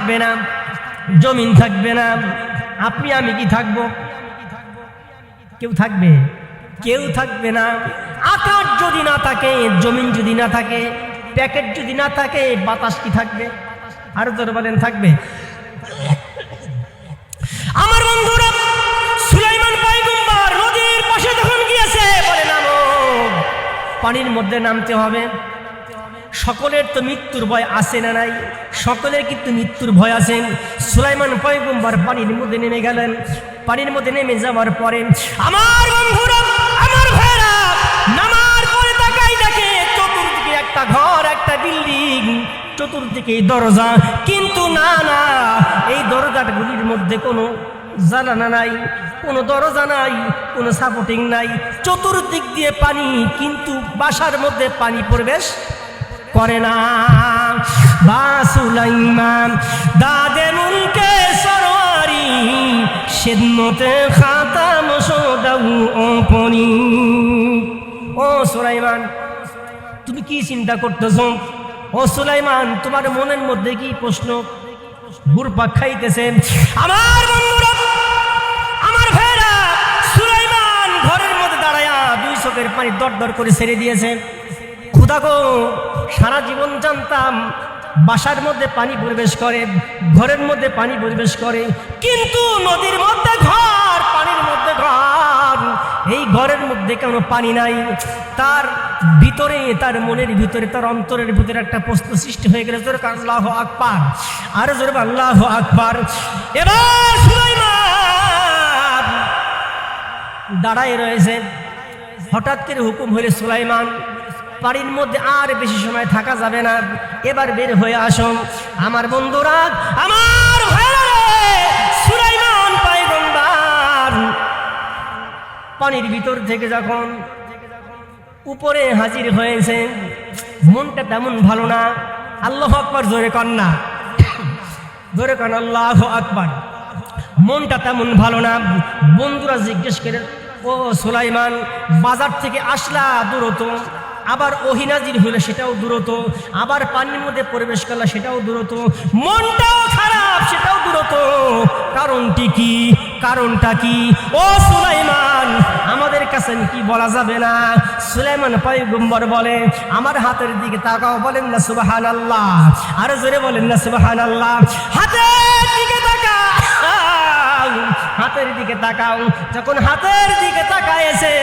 থাকবে না, জমিন থাকবে না, আপনি, আমি কি থাকব? কেউ থাকবে? কেউ থাকবে না। আকাশ যদি না থাকে, জমিন যদি না থাকে, প্যাকেট যদি না থাকে, বাতাস কি থাকবে? আরও তোর বলেন, থাকবে। আমার বন্ধুরা, সুলাইমান পাইগম্বর নদীর পাশে যখন গিয়েছে, বলে নামো পানির মধ্যে নামতে হবে। সকলের তো মৃত্যুর ভয় আসে না নাই? সকলের কিন্তু মৃত্যুর ভয় আছেন সুলাইমান পয়গম্বর পানির মধ্যে নেমে গেলেন। পানির মধ্যে নেমে যাওয়ার পরে, আমার বন্ধুরা, আমার ভাইরা, নামার পরে তাকাই দেখে চতুর্দিকে একটা ঘর, একটা বিল্ডিং, চতুর্দিকে দরজা। কিন্তু না না, এই দরজাগুলির মধ্যে কোনো জানানা নাই, কোনো দরজা নাই, কোনো সাপোর্টিং নাই। চতুর্দিক দিয়ে পানি, কিন্তু বাসার মধ্যে পানি প্রবেশ করে না। বাসুলাইমান দাদে মুনকে সরওয়ারি সিদমতে খাতাম সোদাউ অপনি। ও সুলাইমান, তুমি কি চিন্তা করতেছ? ও সুলাইমান, তোমার মনের মধ্যে কি প্রশ্ন? ঘুরপাক খাইতেছে, আমার আমার ভাইরা, সুলাইমান ঘরের মধ্যে দাঁড়ায়া দুই চোখের পানি দর দর করে ছেড়ে দিয়েছে। খুদা গো, সারা জীবন জানতাম বাসার মধ্যে পানি প্রবেশ করে, ঘরের মধ্যে পানি প্রবেশ করে, কিন্তু নদীর মধ্যে ঘর, পানির মধ্যে ঘর। এই ঘরের মধ্যে কেন পানি নাই? তার ভিতরে, তার মনের ভিতরে, তার অন্তরের ভিতরে একটা প্রশ্ন সৃষ্টি হয়ে গেলে তোর আল্লাহ আকবার। আর জোরে আল্লাহ আকবার। এবার সুলাইমান দাঁড়ায় রয়েছে। হঠাৎ করে হুকুম হলে, সুলাইমান বাড়ির মধ্যে আর বেশি সময় থাকা যাবে না। এবার বের হয়ে আসো। আমার বন্ধুরা, আমার পানির ভিতর থেকে যখন উপরে হাজির হয়েছে, মনটা তেমন ভালো না। আল্লাহ আকবর, জোরে কন্যা জোরে কন, আল্লাহ আকবর। মনটা তেমন ভালো না। বন্ধুরা জিজ্ঞেস করে, ও সুলাইমান, বাজার থেকে আসলা দূরত আবার ওহিনাজির হইলে, সেটাও দূরত। আবার পানির মধ্যে প্রবেশ করলা, সেটাও দূরত। মনটাও খারাপ, সেটাও দূরত। কারণটি কি? কারণটা কি? ও সুলাইমান, আমাদের কাছে কি বলা যাবে না? সুলাইমান পয়গম্বর বলে, আমার হাতের দিকে তাকাও, বলেন না সুবাহান আল্লাহ আরও জোরে বলেন না সুবাহান আল্লাহ হাতের দিকে তাকাও, হাতের দিকে তাকাও। যখন হাতের দিকে তাকায়েছে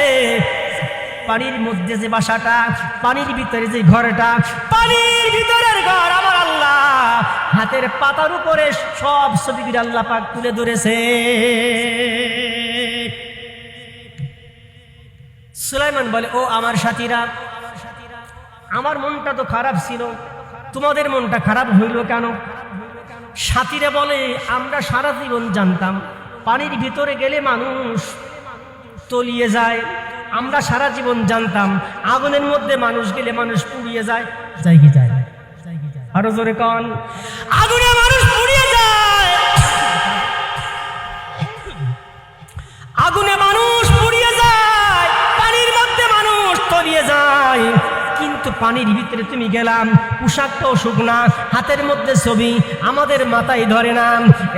পানির মধ্যে যে বাসাটা, পানির ভিতরে যে ঘরটা, পানির ভিতরের ঘর আমার আল্লাহ। হাতের পাতার উপরে সব ছবিগুলি আল্লাহ পাক তুলে ধরেছে। সুলাইমান বলে, ও আমার সাথীরা, আমার মনটা তো খারাপ ছিল। তোমাদের মনটা খারাপ হইল কেন? সাথীরা বলে, আমরা সারা জীবন জানতাম, পানির ভিতরে গেলে মানুষ তলিয়ে যায়। আমরা সারা জীবন জানতাম, আগুনের মধ্যে মানুষ গেলে মানুষ পুড়িয়ে যায় যায় কি যায় আরও জোরে কন, আগুনে মানুষ পুড়িয়ে যায়। আগুনে মানুষ পুড়িয়ে যায়, পানির মধ্যে মানুষ তলিয়ে যায়। কিন্তু পানির ভিতরে তুমি গেলাম, পোশাকটাও শুকনা, হাতের মধ্যে ছবি, আমাদের মাথায় ধরে না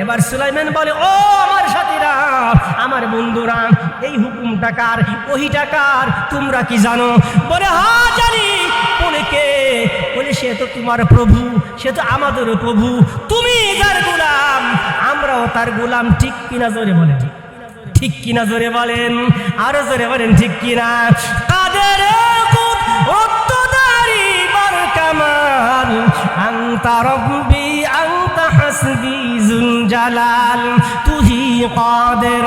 এবার সুলাইমান বলে, ও আমার সাথীরা, আমার বন্ধুরা এই হুকুম টাকার ওহি টাকার তোমরা কি জানো? বলে, হা, জানি। বলে, কে? বলে, সে তো তোমার প্রভু, সে তো আমাদেরও প্রভু। তুমি যার গোলাম, আমরাও তার গোলাম, ঠিক কিনা জোরে বলে ঠিক কিনা জোরে বলেন। আরও জোরে বলেন, ঠিক কিনা? কাদের কামাল? জালাল। তুহি কাদের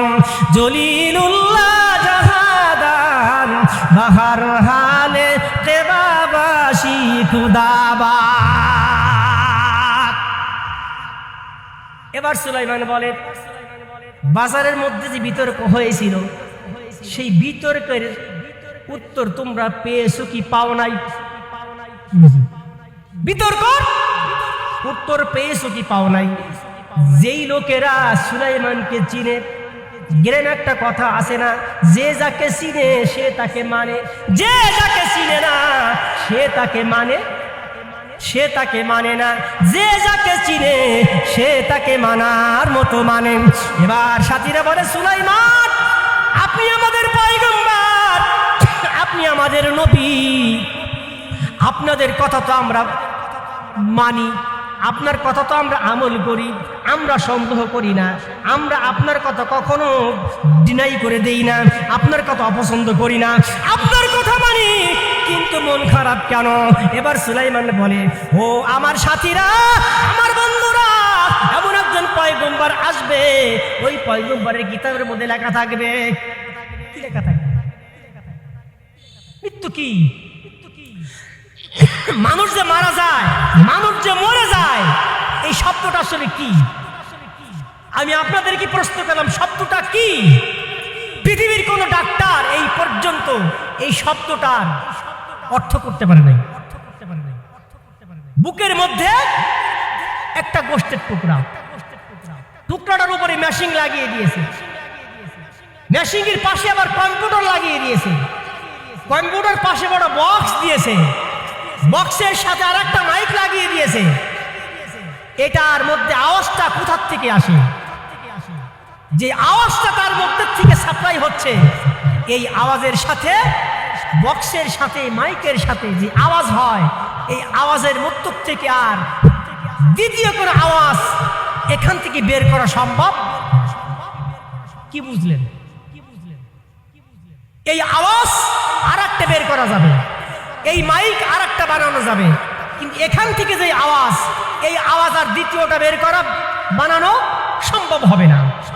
জলিলুল্লাহ জাহাদান, বাহার হালে কেবাবাসি খুদাবা এবার সুলাইমান বলে, বাজারের মধ্যে যে বিতর্ক হয়েছিল, সেই বিতর্কের উত্তর তোমরা পেয়েছ কি পাও নাই? বিতর্ক? উত্তর পেয়েছ কি পাও নাই? যেই লোকেরা সুলাইমানকে চিনে গ্রেন একটা কথা আছে না, যে যাকে চিনে সে তাকে মানে। যে যাকে চিনে না, সে তাকে মানে সে তাকে মানে না। যে যাকে চিনে, সে তাকে মানার মতো মানে। এবার সাথীরা বলে, সুলাইমান, আপনি আমাদের পয়গম্বর, আপনি আমাদের নবী। আপনাদের কথা তো আমরা মানি। আপনার কথা তো আমরা আমল করি, আমরা সন্দেহ করি না। আমরা আপনার কথা কখনো ডিনাই করে দেই না, আপনার কথা অপছন্দ করি না। আপনার কথা মানি, কিন্তু মন খারাপ কেন? এবার সুলাইমান বলে, ও আমার সাথীরা, আমার বন্ধুরা, এমন একজন পয়গম্বর আসবে, ওই পয়গম্বরের কিতাবের মধ্যে লেখা থাকবে। লেখা থাকবে? মৃত্যু কি? মানুষ যে মারা যায়, মানুষ যে মরে এই শব্দটা আসলে কি? আমি আপনাদেরকে প্রশ্ন করলাম, শব্দটা কি? পৃথিবীর কোন ডাক্তার এই পর্যন্ত এই শব্দটার অর্থ করতে পারে নাই। বুকের মধ্যে একটা গোষ্ঠের টুকরা। টুকরাটার উপরে মেশিন লাগিয়ে দিয়েছে। মেশিনের পাশে আবার কম্পিউটার লাগিয়ে দিয়েছে। কম্পিউটার পাশে বড় বক্স দিয়েছে। বক্সের সাথে আর একটা মাইক লাগিয়ে দিয়েছে। এটার মধ্যে আওয়াজটা কোথার থেকে আসে? যে আওয়াজটা তার মধ্যে থেকে সাপ্লাই হচ্ছে, এই আওয়াজের সাথে বক্সের সাথে মাইকের সাথে যে আওয়াজ হয়, এই আওয়াজের মধ্য থেকে আর দ্বিতীয় কোনো আওয়াজ এখান থেকে বের করা সম্ভব? কি বুঝলেন? এই আওয়াজ আর একটা বের করা যাবে। এই মাইক আর একটা বানানো যাবে। কিন্তু এখান থেকে যে আওয়াজ, এই আওয়াজ আর দ্বিতীয়টা বের করা বানানো সম্ভব হবে না।